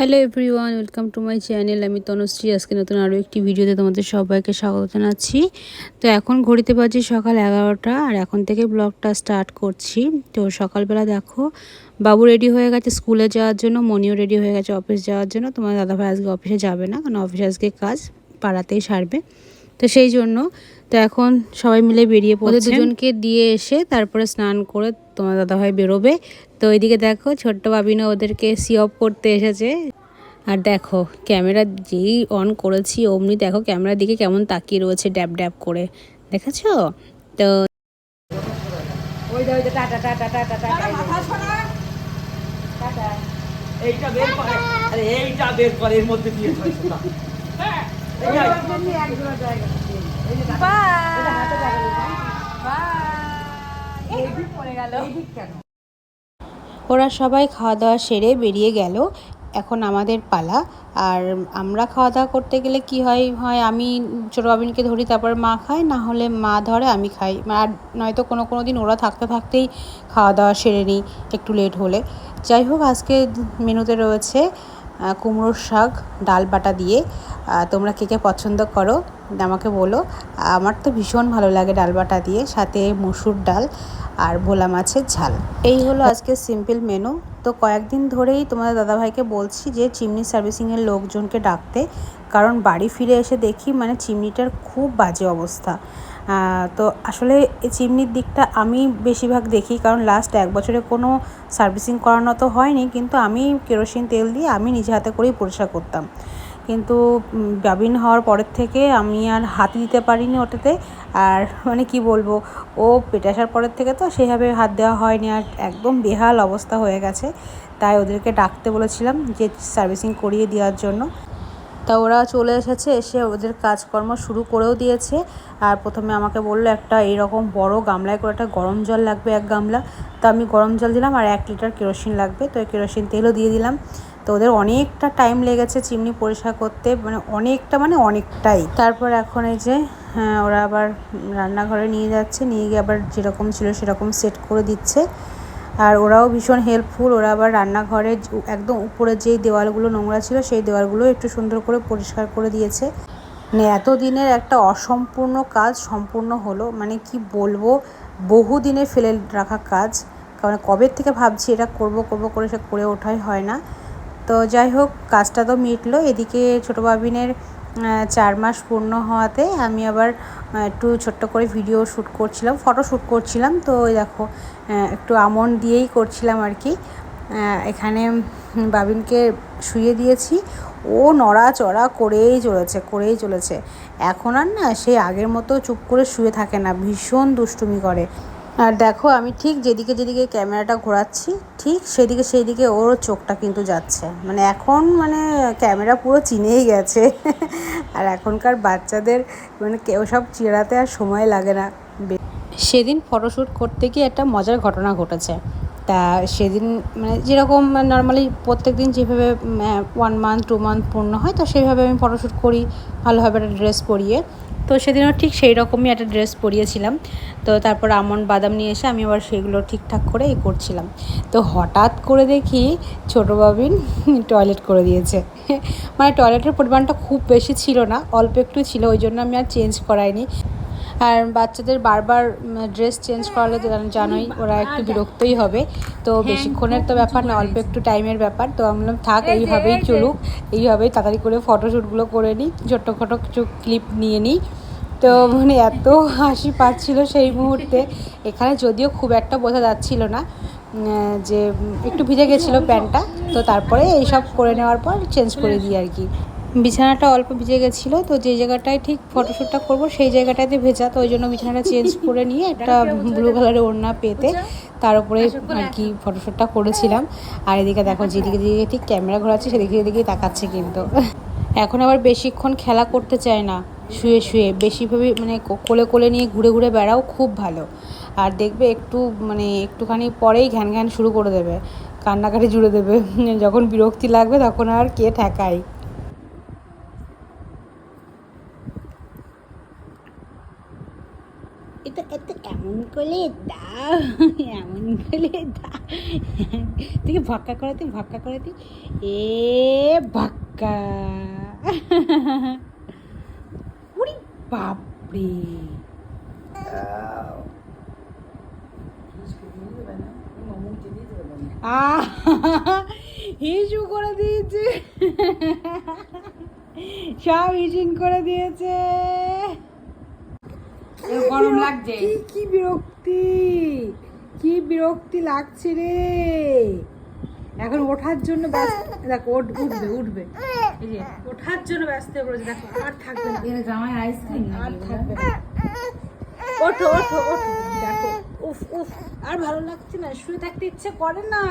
Hello everyone, welcome to my channel. আমি তনুশ্রী। আজকে নতুন আরও একটি ভিডিওতে তোমাদের সবাইকে স্বাগত জানাচ্ছি। তো এখন ঘড়িতে বাজে সকাল এগারোটা আর এখন থেকে ব্লগটা স্টার্ট করছি। তো সকালবেলা দেখো, বাবু রেডি হয়ে গেছে স্কুলে যাওয়ার জন্য, মনিও রেডি হয়ে গেছে অফিস যাওয়ার জন্য। তোমার দাদাভাই আজকে অফিসে যাবে না, কারণ অফিসে আজকে কাজ পাড়াতেই সারবে। তো সেই জন্য তো এখন সবাই মিলে বেরিয়ে পড়ে দুজনকে দিয়ে এসে তারপরে স্নান করে তোমার দাদাভাই বেরোবে। তো ওইদিকে দেখো ছোট্ট বাবিনা ওদেরকে সি অফ করতে এসেছে। আর দেখো ক্যামেরা যেই অন করেছি অমনি দেখো ক্যামেরার দিকে কেমন তাকিয়ে রয়েছে ড্যাব ড্যাব করে। দেখেছ? তো এইটা বের করে আরে এইটা বের করে এর মধ্যে দিয়ে ওরা সবাই খাওয়া দাওয়া সেরে বেরিয়ে গেল। এখন আমাদের পালা। আর আমরা খাওয়া দাওয়া করতে গেলে কি হয় হয় আমি ছোটো বাবিনকে ধরি, তারপর মা খায়, না হলে মা ধরে, আমি খাই। আর নয়তো কোনো কোনো দিন ওরা থাকতে থাকতেই খাওয়া দাওয়া সেরে নিই, একটু লেট হলে। যাই হোক, আজকে মেনুতে রয়েছে কুমড়োর শাক, ডাল বাটা দিয়ে। তোমরা কে কে পছন্দ করো, আমাকে বলো। আমার তো ভীষণ ভালো লাগে ডাল বাটা দিয়ে, সাথে মসুর ডাল আর ভোলা মাছের ঝাল। এই হলো আজকে সিম্পল মেনু তো কয়েকদিন ধরেই তোমাদের দাদাভাইকে বলছি যে, চিমনি সার্ভিসিংয়ের লোকজনকে ডাকতে, কারণ বাড়ি ফিরে এসে দেখি মানে চিমনিটার খুব বাজে অবস্থা। তো আসলে এই চিমনির দিকটা আমি বেশিরভাগ দেখি, কারণ লাস্ট এক বছরে কোনো সার্ভিসিং করানো তো হয়নি, কিন্তু আমি কেরোসিন তেল দিয়ে আমি নিজে হাতে করেই পরিষ্কার করতাম। কিন্তু গাভিন হওয়ার পরের থেকে আমি আর হাত দিতে পারিনি ওটাতে। আর মানে কি বলব, ও পেটে আসার পরের থেকে তো সেভাবে হাত দেওয়া হয়নি আর একদম বেহাল অবস্থা হয়ে গেছে। তাই ওদেরকে ডাকতে বলেছিলাম যে সার্ভিসিং করিয়ে দেওয়ার জন্য। তা ওরা চলে এসেছে এসে ওদের কাজকর্ম শুরু করেও দিয়েছে। আর প্রথমে আমাকে বলল একটা এরকম বড় গামলায় করে একটা গরম জল লাগবে এক গামলা। তো আমি গরম জল দিলাম আর এক লিটার কেরোসিন লাগবে। তো কেরোসিন তেলও দিয়ে দিলাম। তো ওদের অনেকটা টাইম লেগেছে চিমনি পরিষ্কার করতে মানে অনেকটা মানে অনেকটাই। তারপর এখন এই যে হ্যাঁ, ওরা আবার রান্নাঘরে নিয়ে যাচ্ছে নিয়ে গিয়ে আবার যেরকম ছিল সেরকম সেট করে দিচ্ছে। আর ওরাও ভীষণ হেল্পফুল ওরা আবার রান্নাঘরে একদম উপরে যেই দেওয়ালগুলো নোংরা ছিল সেই দেওয়ালগুলো একটু সুন্দর করে পরিষ্কার করে দিয়েছে। মানে এতদিনের একটা অসম্পূর্ণ কাজ সম্পূর্ণ হলো মানে কি বলব বহু দিনের ফেলে রাখা কাজ। কারণ কবে থেকে ভাবছি এটা করব করব করে সে করে ওঠাই হয় না। তো যাই হোক, কাজটা তো মিটলো। এদিকে ছোটো বাবিনের চার মাস পূর্ণ হওয়াতে আমি আবার একটু ছোট্ট করে ভিডিও শ্যুট করছিলাম ফটো শ্যুট করছিলাম। তো ওই দেখো একটু আমন দিয়েই করছিলাম আর কি। এখানে বাবিনকে শুয়ে দিয়েছি। ও নড়াচড়া করেই চলেছে করেই চলেছে। এখন আর না সেই আগের মতো চুপ করে শুয়ে থাকে না, ভীষণ দুষ্টুমি করে। আর দেখো, আমি ঠিক যেদিকে যেদিকে ক্যামেরাটা ঘোরাচ্ছি, ঠিক সেদিকে সেই দিকে ওর চোখটা কিন্তু যাচ্ছে। মানে এখন মানে ক্যামেরা পুরো চিনেই গেছে। আর এখনকার বাচ্চাদের মানে কেউ সব চেরাতে আর সময় লাগে না। সেদিন ফটোশ্যুট করতে গিয়ে একটা মজার ঘটনা ঘটেছে। তা সেদিন মানে যেরকম নর্মালি প্রত্যেক দিন যেভাবে ওয়ান মান্থ টু মান্থ পূর্ণ হয়, তো সেইভাবে আমি ফটোশ্যুট করি, ভালোভাবে একটা ড্রেস পরিয়ে। তো সেদিনও ঠিক সেই রকমই একটা ড্রেস পরিয়েছিলাম। তো তারপর আমন বাদাম নিয়ে এসে আমি আবার সেগুলো ঠিকঠাক করে এ করছিলাম। তো হঠাৎ করে দেখি ছোটো বাবিন টয়লেট করে দিয়েছে। মানে টয়লেটের পরিমাণটা খুব বেশি ছিল না, অল্প একটু ছিল, ওই জন্য আমি আর চেঞ্জ করাইনি। আর বাচ্চাদের বারবার ড্রেস চেঞ্জ করালে তো জানোই ওরা একটু বিরক্তই হবে। তো বেশিক্ষণের তো ব্যাপার না অল্প একটু টাইমের ব্যাপার। তো আমি বললাম থাক এইভাবেই চলুক এইভাবেই তাড়াতাড়ি করে ফটোশ্যুটগুলো করে নিই ছোট্ট ছোটো কিছু ক্লিপ নিয়ে নিই। তো মানে এত হাসি পাচ্ছিল সেই মুহূর্তে। এখানে যদিও খুব একটা বোঝা যাচ্ছিল না যে একটু ভিজে গেছিল প্যান্টটা। তো তারপরে এইসব করে নেওয়ার পর চেঞ্জ করে দিই আর কি। বিছানাটা অল্প ভিজে গেছিল, তো যে জায়গাটায় ঠিক ফটোশ্যুটটা করব সেই জায়গাটাতে ভেজা, তো ওই জন্য বিছানাটা চেঞ্জ করে নিয়ে একটা ব্লু কালারের ওড়না পেতে তার উপরে আর কি ফটোশ্যুটটা করেছিলাম। আর এদিকে দেখো যেদিকে যেদিকে ঠিক ক্যামেরা ঘোরাচ্ছে সেদিকে সেদিকেই তাকাচ্ছে কিন্তু। এখন আবার বেশিক্ষণ খেলা করতে চায় না, শুয়ে শুয়ে। বেশিভাবে মানে কোলে কোলে নিয়ে ঘুরে ঘুরে বেড়াও খুব ভালো। আর দেখবে একটু মানে একটুখানি পরেই ঘ্যান ঘ্যান শুরু করে দেবে, কান্নাকাটি জুড়ে দেবে। যখন বিরক্তি লাগবে তখন আর কে ঠেকায়? এটা এত এমন করে দাও এমন করে দাও তুই ভক্কা করে তুই ভক্কা করে তুই এ ভক্কা। উড়ি বাপরে। আহ হিসু করে দিয়েছে। সব হিসিন করে দিয়েছে। গরম লাগছে। কি কি বিরক্তি কি বিরক্তি লাগছে রে। এখন ওঠার জন্য ব্যস্ত দেখো উঠবে উঠবে। ওঠার জন্য ব্যস্ত হয়ে পড়েছে দেখো আর থাকবে না। এর জামাই আইসক্রিম আর থাকবে না। ওঠো ওঠো ওঠো দেখো উফ উফ আর ভালো লাগছে না শুয়ে থাকতে ইচ্ছে করে না।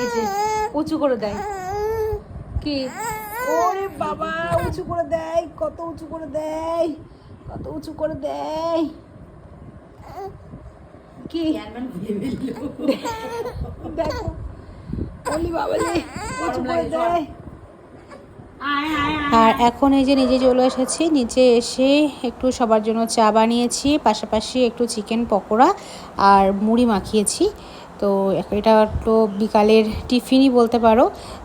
এই যে উঁচু করে দেয়। কি? ওরে বাবা উঁচু করে দেয় কত উঁচু করে দেয়। কত উঁচু করে দেয়। কি? দেখো বলি বাবা উঁচু করে দেয়। আর এখন এই যে নিজে চলে এসেছি নিচে এসে একটু সবার জন্য চা বানিয়েছি পাশাপাশি একটু চিকেন পকোড়া আর মুড়ি মাখিয়েছি। তো এটা তো বিকালের টিফিনই বলতে পারো।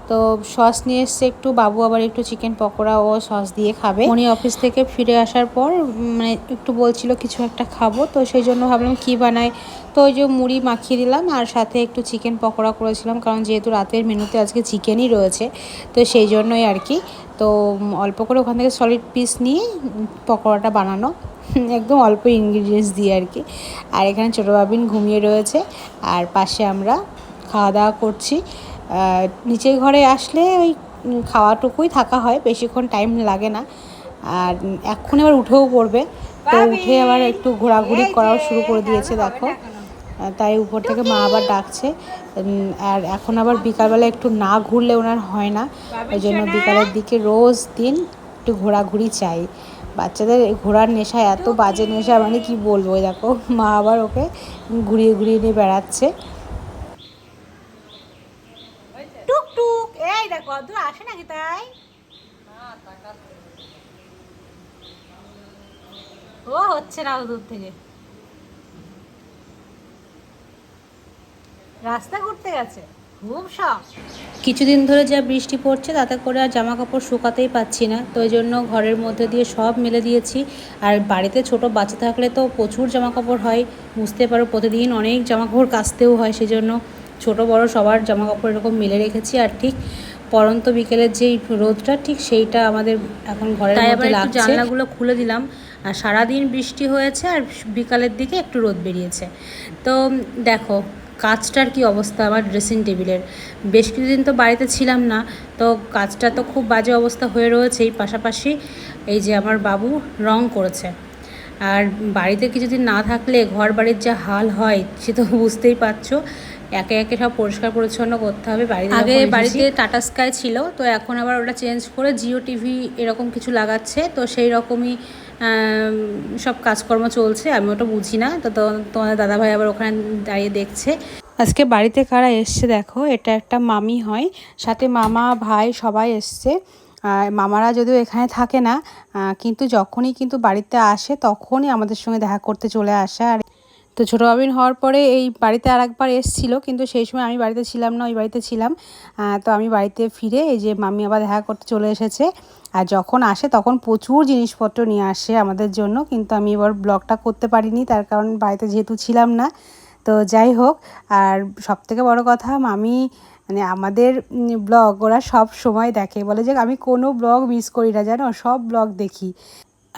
তো সস নিয়ে এসছে একটু, বাবু আবার একটু চিকেন পকোড়া ও সস দিয়ে খাবে। উনি অফিস থেকে ফিরে আসার পর মানে একটু বলছিল কিছু একটা খাব, তো সেই জন্য ভাবলাম কি বানাই। তো ওই যে মুড়ি মাখিয়ে দিলাম আর সাথে একটু চিকেন পকোড়া করেছিলাম, কারণ যেহেতু রাতের মেনুতে আজকে চিকেনই রয়েছে, তো সেই জন্যই আর কি। তো অল্প করে ওখান থেকে সলিড পিস নিয়ে পকোড়াটা বানানো। একদম অল্প ইনগ্রিডিয়েন্টস দিয়ে আর কি। আর এখানে ছোটো বাবিন ঘুমিয়ে রয়েছে। আর পাশে আমরা খাওয়া দাওয়া করছি। নিচের ঘরে আসলে ওই খাওয়াটুকুই থাকা হয় বেশিক্ষণ টাইম লাগে না। আর এক্ষুনি আবার উঠেও পড়বে। তো উঠে আবার একটু ঘোরাঘুরি করাও শুরু করে দিয়েছে দেখো। তাই উপর থেকে মা আবার ডাকছে। আর এখন আবার বিকালবেলা একটু না ঘুরলে ওনার হয় না। ওই জন্য বিকালের দিকে রোজ দিন একটু ঘোরাঘুরি চাই। বাচ্চাদের ঘোরার নেশা, এত বাজে নেশা মানে কি বলব দেখো, মা আবার ওকে ঘুরিয়ে ঘুরিয়ে নিয়ে বেড়াচ্ছে। এই দেখো দূর আসে নাকি তাই? ও, হচ্ছে না দূর থেকে। রাস্তা ঘুরতে গেছে। খুব শখ কিছুদিন ধরে যা বৃষ্টি পড়ছে তাতে করে আর জামা কাপড় শুকাতেই পাচ্ছি না। তো ওই জন্য ঘরের মধ্যে দিয়ে সব মেলে দিয়েছি। আর বাড়িতে ছোট বাচ্চা থাকলে তো প্রচুর জামা কাপড় হয়। বুঝতে পারো প্রতিদিন অনেক জামা কাপড় কাচতেও হয় সেজন্য ছোট বড় সবার জামা কাপড় এরকম মেলে রেখেছি। আর ঠিক পরন্ত বিকেলের যেই রোদটা ঠিক সেইটা আমাদের এখন ঘরের মধ্যে লাগছে। জানলাগুলো খুলে দিলাম। আর সারাদিন বৃষ্টি হয়েছে আর বিকালের দিকে একটু রোদ বেরিয়েছে। তো দেখো কাজটার কি অবস্থা আমার ড্রেসিং টেবিলের বেশ কিছুদিন তো বাড়িতে ছিলাম না তো কাজটা তো খুব বাজে অবস্থা হয়ে রয়েছে। এই পাশাপাশি এই যে আমার বাবু রং করেছে। আর বাড়িতে কিছুদিন না থাকলে ঘর বাড়ির যা হাল হয় সে তো বুঝতেই পারছ। একে একে সব পরিষ্কার পরিচ্ছন্ন করতে হবে। বাড়িতে আগে বাড়িতে টাটা স্কাই ছিল তো এখন আবার ওটা চেঞ্জ করে জিও টিভি এরকম কিছু লাগাচ্ছে। তো সেই রকমই সব কাজকর্ম চলছে, আমি ওটা বুঝি না। তো তোমাদের দাদাভাই আবার ওখানে দাঁড়িয়ে দেখছে। আজকে বাড়িতে কারা এসছে দেখো, এটা একটা মামি হয়, সাথে মামা, ভাই সবাই এসছে। মামারা যদিও এখানে থাকে না কিন্তু যখনই কিন্তু বাড়িতে আসে, তখনই আমাদের সঙ্গে দেখা করতে চলে আসে। আর তো ছোটো বাবিন হওয়ার পরে এই বাড়িতে আর একবার এসেছিল, কিন্তু সেই সময় আমি বাড়িতে ছিলাম না, ওই বাড়িতে ছিলাম। তো আমি বাড়িতে ফিরে এই যে মামি আবার দেখা করতে চলে এসেছে। আর যখন আসে তখন প্রচুর জিনিসপত্র নিয়ে আসে আমাদের জন্য, কিন্তু আমি এবার ব্লগটা করতে পারিনি, তার কারণ বাড়িতে যেহেতু ছিলাম না। তো যাই হোক, আর সব থেকে বড় কথা মামি মানে আমাদের ব্লগ ওরা সব সময় দেখে, বলে যে আমি কোনো ব্লগ মিস করি না, জানো? সব ব্লগ দেখি।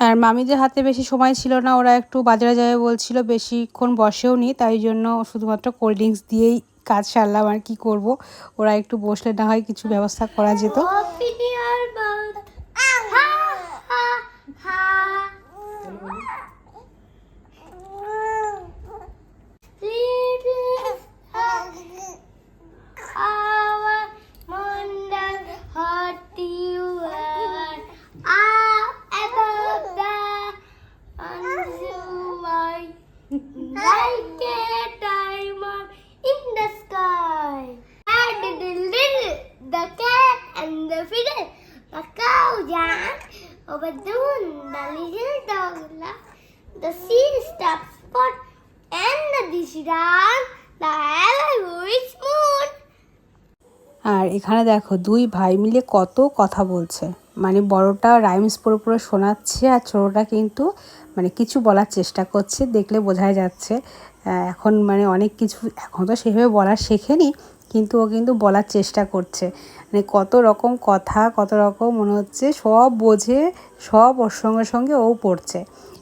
আর মামিদের হাতে বেশি সময় ছিল না, ওরা একটু বাজারে যাবে বলছিল, বেশিক্ষণ বসেও নি, তাই জন্য শুধুমাত্র কোল্ড ড্রিঙ্কস দিয়েই কাজ সারলাম আর কি করব। ওরা একটু বসলে না হয় কিছু ব্যবস্থা করা যেত। এখানে দেখো দুই ভাই মিলে কত কথা বলছে। মানে বড়টা রাইমস পড়ে পড়ে শোনাচ্ছে আর ছোটোটা কিন্তু মানে কিছু বলার চেষ্টা করছে, দেখলে বোঝাই যাচ্ছে। এখন মানে অনেক কিছু এখন তো সেভাবে বলা শেখেনি, কিন্তু ও কিন্তু বলার চেষ্টা করছে। মানে কত রকম কথা, কত রকম মনে হচ্ছে, সব বোঝে, সব ওর সঙ্গে সঙ্গে ও পড়ছে।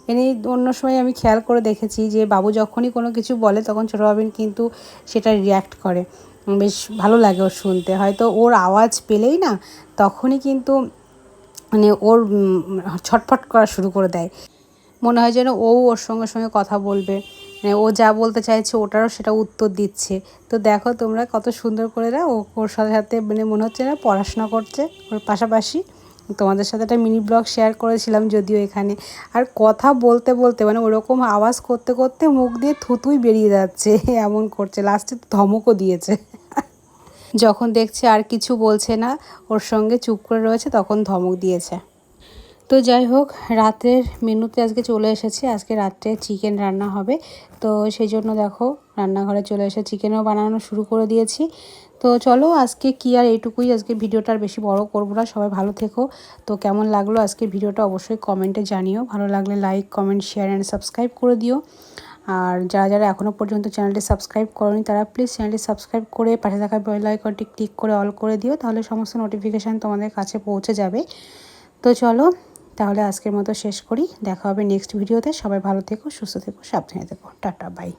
এনে অন্য সময় আমি খেয়াল করে দেখেছি যে বাবু যখনই কোনো কিছু বলে, তখন ছোটো বাবিন কিন্তু সেটা রিয়্যাক্ট করে। বেশ ভালো লাগে ওর শুনতে। হয়তো ওর আওয়াজ পেলেই না, তখনই কিন্তু মানে ওর ছটফট করা শুরু করে দেয়। মনে হয় যেন ও ওর সঙ্গে সঙ্গে কথা বলবে। মানে ও যা বলতে চাইছে ওটারও সেটা উত্তর দিচ্ছে। তো দেখো তোমরা কত সুন্দর করে না ও, ওর সাথে সাথে মানে মনে হচ্ছে না পড়াশোনা করছে। ওর পাশাপাশি তোমাদের সাথে একটা মিনি ব্লগ শেয়ার করেছিলাম যদিও এখানে। আর কথা বলতে বলতে মানে ওরকম আওয়াজ করতে করতে মুখ দিয়ে থুতুই বেরিয়ে যাচ্ছে, এমন করছে। লাস্টে ধমকও দিয়েছে। যখন দেখছে আর কিছু বলছে না, ওর সঙ্গে চুপ করে রয়েছে, তখন ধমক দিয়েছে। তো যাই হোক, রাতের মেনুতে আজকে চলে এসেছে। আজকে রাত্রে চিকেন রান্না হবে। তো সেই জন্য দেখো, রান্নাঘরে চলে এসে চিকেনও বানানো শুরু করে দিয়েছি। তো চলো আজকে কি আর এইটুকুই আজকে ভিডিওটা আর বেশি বড় করব না, সবাই ভালো থেকো। তো কেমন লাগল আজকে ভিডিওটা অবশ্যই কমেন্টে জানিও। ভালো লাগলে like comment share and subscribe করে দিও। আর যারা যারা এখনও পর্যন্ত চ্যানেলটি সাবস্ক্রাইব করনি, তারা প্লিজ চ্যানেলটি সাবস্ক্রাইব করে পাশে থাকা বেল আইকনটি ক্লিক করে অল করে দিও, তাহলে সমস্ত নোটিফিকেশান তোমাদের কাছে পৌঁছে যাবে। তো চলো তাহলে আজকের মতো শেষ করি। দেখা হবে নেক্সট ভিডিওতে সবাই ভালো থেকো, সুস্থ থেকো, সাবধানে থেকো। Tata bye